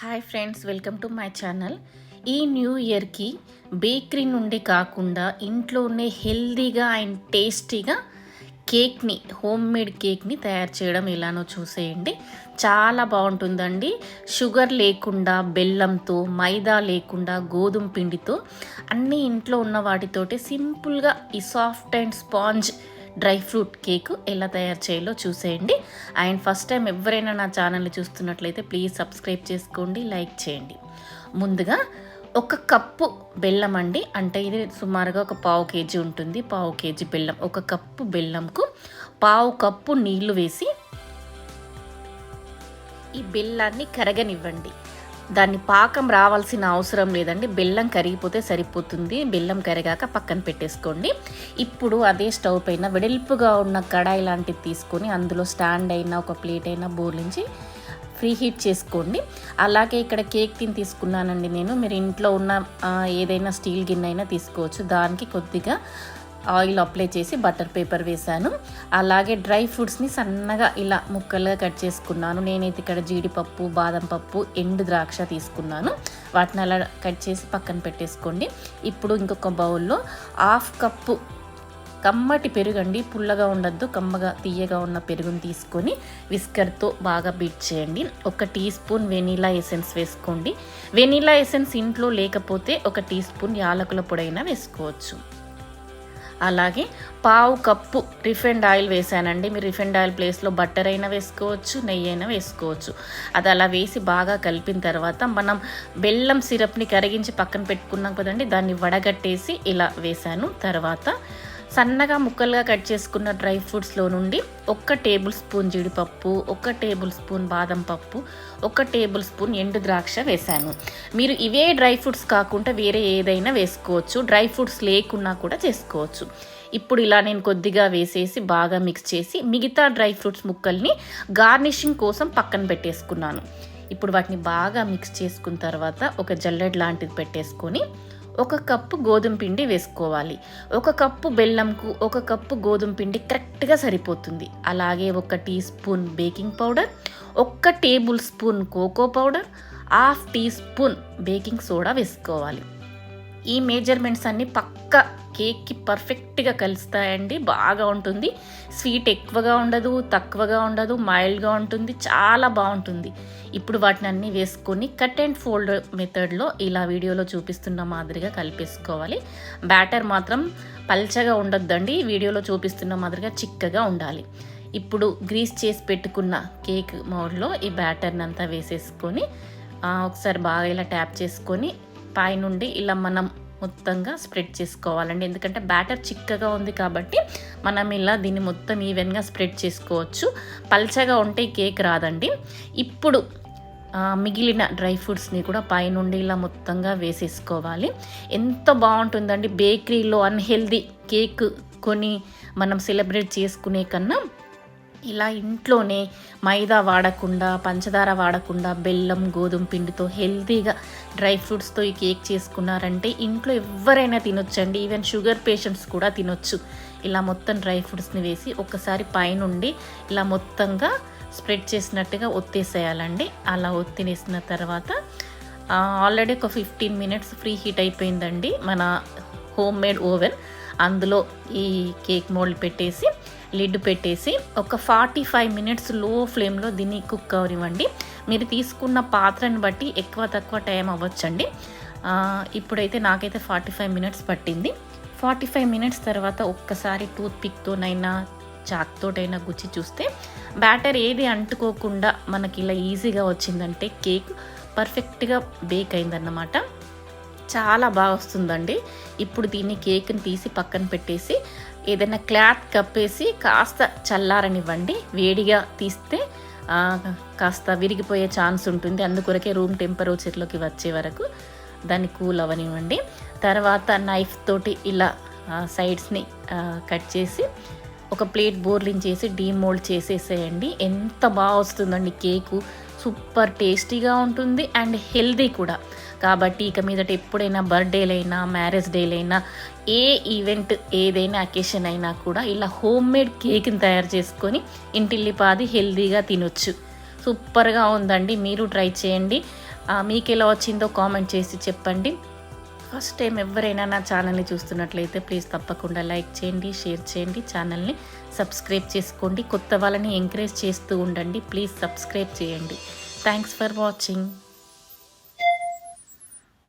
Hi friends welcome to my channel. ఈ new ఇయర్కి bakery నుండి కాకుండా ఇంట్లోనే హెల్దీగా అండ్ టేస్టీగా కేక్ని హోమ్ మేడ్ కేక్ని తయారు చేయడం ఎలానో చూసేయండి. చాలా బాగుంటుందండి. షుగర్ లేకుండా బెల్లంతో మైదా లేకుండా గోధుమ పిండితో అన్నీ ఇంట్లో ఉన్న వాటితోటి సింపుల్గా ఈ soft and sponge dry fruit cake ఎలా తయారు చేయాలో చూసేయండి. అండ్ ఫస్ట్ టైం ఎవరైనా నా ఛానల్ని చూస్తున్నట్లయితే ప్లీజ్ సబ్స్క్రైబ్ చేసుకోండి లైక్ చేయండి. ముందుగా ఒక కప్పు బెల్లం అండి. అంటే ఇది సుమారుగా ఒక పావు కేజీ ఉంటుంది. పావు కేజీ బెల్లం. ఒక కప్పు బెల్లంకు పావు కప్పు నీళ్ళు వేసి ఈ బెల్లాన్ని కరగనివ్వండి. దాన్ని పాకం రావాల్సిన అవసరం లేదండి. బెల్లం కరిగిపోతే సరిపోతుంది. బెల్లం కరిగాక పక్కన పెట్టేసుకోండి. ఇప్పుడు అదే స్టవ్ పైన వెడల్పుగా ఉన్న కడాయి లాంటిది తీసుకొని అందులో స్టాండ్ అయినా ఒక ప్లేట్ అయినా బోర్లించి ఫ్రీ హీట్ చేసుకోండి. అలాగే ఇక్కడ కేక్ తిని తీసుకున్నానండి నేను. మీరు ఇంట్లో ఉన్న ఏదైనా స్టీల్ గిన్నె అయినా తీసుకోవచ్చు. దానికి కొద్దిగా ఆయిల్ అప్లై చేసి బటర్ పేపర్ వేశాను. అలాగే డ్రై ఫ్రూట్స్ని సన్నగా ఇలా ముక్కలుగా కట్ చేసుకున్నాను. నేనైతే ఇక్కడ జీడిపప్పు బాదం పప్పు ఎండు ద్రాక్ష తీసుకున్నాను. వాటిని అలా కట్ చేసి పక్కన పెట్టేసుకోండి. ఇప్పుడు ఇంకొక బౌల్లో హాఫ్ కప్పు కమ్మటి పెరుగండి పుల్లగా ఉండద్దు కమ్మగా తీయగా ఉన్న పెరుగుని తీసుకొని విస్కర్తో బాగా బీట్ చేయండి. ఒక టీ స్పూన్ వెనీలా ఎసెన్స్ వేసుకోండి. వెనీలా ఎసెన్స్ ఇంట్లో లేకపోతే ఒక టీ స్పూన్ యాలకుల పొడైనా వేసుకోవచ్చు. అలాగే పావు కప్పు రిఫైండ్ ఆయిల్ వేసానండి మీరు రిఫైండ్ ఆయిల్ ప్లేస్లో బట్టర్ అయినా వేసుకోవచ్చు నెయ్యి అయినా వేసుకోవచ్చు. అది అలా వేసి బాగా కలిపిన తర్వాత మనం బెల్లం సిరప్ని కరిగించి పక్కన పెట్టుకున్నాం కదండి దాన్ని వడగట్టేసి ఇలా వేసాను తర్వాత సన్నగా ముక్కలుగా కట్ చేసుకున్న డ్రై ఫ్రూట్స్లో నుండి ఒక్క టేబుల్ స్పూన్ జీడిపప్పు ఒక టేబుల్ స్పూన్ బాదం పప్పు ఒక టేబుల్ స్పూన్ ఎండు ద్రాక్ష వేశాను. మీరు ఇవే డ్రై ఫ్రూట్స్ కాకుండా వేరే ఏదైనా వేసుకోవచ్చు. డ్రై ఫ్రూట్స్ లేకున్నా కూడా చేసుకోవచ్చు. ఇప్పుడు ఇలా నేను కొద్దిగా వేసేసి బాగా మిక్స్ చేసి మిగతా డ్రై ఫ్రూట్స్ ముక్కల్ని గార్నిషింగ్ కోసం పక్కన పెట్టేసుకున్నాను. ఇప్పుడు వాటిని బాగా మిక్స్ చేసుకున్న తర్వాత ఒక జల్లెడ్ లాంటిది పెట్టేసుకొని ఒక కప్పు గోధుమ పిండి వేసుకోవాలి. ఒక కప్పు బెల్లంకు ఒక కప్పు గోధుమ పిండి కరెక్ట్గా సరిపోతుంది. అలాగే ఒక టీ స్పూన్ బేకింగ్ పౌడర్ ఒక్క tablespoon cocoa powder half teaspoon baking soda వేసుకోవాలి. ఈ మేజర్మెంట్స్ అన్నీ పక్క కేక్కి పర్ఫెక్ట్గా కలుస్తాయండి. బాగా ఉంటుంది. స్వీట్ ఎక్కువగా ఉండదు తక్కువగా ఉండదు మైల్డ్గా ఉంటుంది చాలా బాగుంటుంది. ఇప్పుడు వాటిని అన్నీ వేసుకొని కట్ అండ్ ఫోల్డ్ మెథడ్లో ఇలా వీడియోలో చూపిస్తున్న మాదిరిగా కలిపేసుకోవాలి. బ్యాటర్ మాత్రం పల్చగా ఉండొద్దండి. వీడియోలో చూపిస్తున్న మాదిరిగా చిక్కగా ఉండాలి. ఇప్పుడు గ్రీస్ చేసి పెట్టుకున్న కేక్ మౌడ్లో ఈ బ్యాటర్ని అంతా వేసేసుకొని ఒకసారి బాగా ఇలా ట్యాప్ చేసుకొని పైనుండి ఇలా మనం మొత్తంగా స్ప్రెడ్ చేసుకోవాలండి. ఎందుకంటే బ్యాటర్ చిక్కగా ఉంది కాబట్టి మనం ఇలా దీన్ని మొత్తం ఈవెన్గా స్ప్రెడ్ చేసుకోవచ్చు. పల్చగా ఉంటే కేక్ రాదండి. ఇప్పుడు మిగిలిన డ్రై ఫ్రూట్స్ని కూడా పైనుండి ఇలా మొత్తంగా వేసేసుకోవాలి. ఎంత బాగుంటుందండి బేకరీలో అన్హెల్దీ కేక్ కొని మనం సెలబ్రేట్ చేసుకునే కన్నా ఇలా ఇంట్లోనే మైదా వాడకుండా పంచదార వాడకుండా బెల్లం గోధుమ పిండితో హెల్తీగా డ్రై ఫ్రూట్స్తో ఈ కేక్ చేసుకున్నారంటే ఇంట్లో ఎవరైనా తినొచ్చండి. ఈవెన్ షుగర్ పేషెంట్స్ కూడా తినొచ్చు. ఇలా మొత్తం డ్రై ఫ్రూట్స్ని వేసి ఒకసారి పైనుండి ఇలా మొత్తంగా స్ప్రెడ్ చేసినట్టుగా ఒత్తేసేయాలండి. అలా ఒత్తినేసిన తర్వాత ఆల్రెడీ ఒక ఫిఫ్టీన్ మినిట్స్ ఫ్రీ హీట్ అయిపోయిందండి మన హోమ్ మేడ్ ఓవెన్. అందులో ఈ కేక్ మోల్డ్ పెట్టేసి లిడ్ పెట్టేసి ఒక ఫార్టీ ఫైవ్ మినిట్స్లో ఫ్లేమ్లో దీన్ని కుక్ అవనివ్వండి. మీరు తీసుకున్న పాత్రని బట్టి ఎక్కువ తక్కువ టైం అవ్వచ్చండి. ఇప్పుడైతే నాకైతే ఫార్టీ ఫైవ్ మినిట్స్ పట్టింది. ఫార్టీ ఫైవ్ మినిట్స్ తర్వాత ఒక్కసారి టూత్ పిక్తోనైనా చాక్తోటైనా గుచ్చి చూస్తే బ్యాటర్ ఏది అంటుకోకుండా మనకి ఇలా ఈజీగా వచ్చిందంటే కేక్ పర్ఫెక్ట్గా బేక్ అయిందన్నమాట. చాలా బాగా వస్తుందండి. ఇప్పుడు దీన్ని కేక్ని తీసి పక్కన పెట్టేసి ఏదైనా క్లాత్ కప్పేసి కాస్త చల్లారనివ్వండి. వేడిగా తీస్తే కాస్త విరిగిపోయే ఛాన్స్ ఉంటుంది. అందుకొరకే రూమ్ టెంపరేచర్లోకి వచ్చే వరకు దాన్ని కూల్ అవనివ్వండి తర్వాత నైఫ్ తోటి ఇలా సైడ్స్ని కట్ చేసి ఒక ప్లేట్ బోర్లింగ్ చేసి డీమోల్డ్ చేసేసేయండి. ఎంత బాగా వస్తుందండి కేకు. సూపర్ టేస్టీగా ఉంటుంది అండ్ హెల్దీ కూడా. కాబట్టి ఇక మీదట ఎప్పుడైనా బర్త్డేలైనా మ్యారేజ్ డేలైనా ఏ ఈవెంట్ ఏదైనా అకేషన్ అయినా కూడా ఇలా హోమ్ మేడ్ కేక్ని తయారు చేసుకొని ఇంటిల్లిపాది హెల్దీగా తినొచ్చు. సూపర్గా ఉందండి. మీరు ట్రై చేయండి. మీకు ఎలా వచ్చిందో కామెంట్ చేసి చెప్పండి. ఫస్ట్ టైం ఎవరైనా నా ఛానల్ని చూస్తున్నట్లయితే ప్లీజ్ తప్పకుండా లైక్ చేయండి షేర్ చేయండి ఛానల్ని సబ్స్క్రైబ్ చేసుకోండి. కొత్త వాళ్ళని ఎంకరేజ్ చేస్తూ ఉండండి. ప్లీజ్ సబ్స్క్రైబ్ చేయండి. Thanks for watching.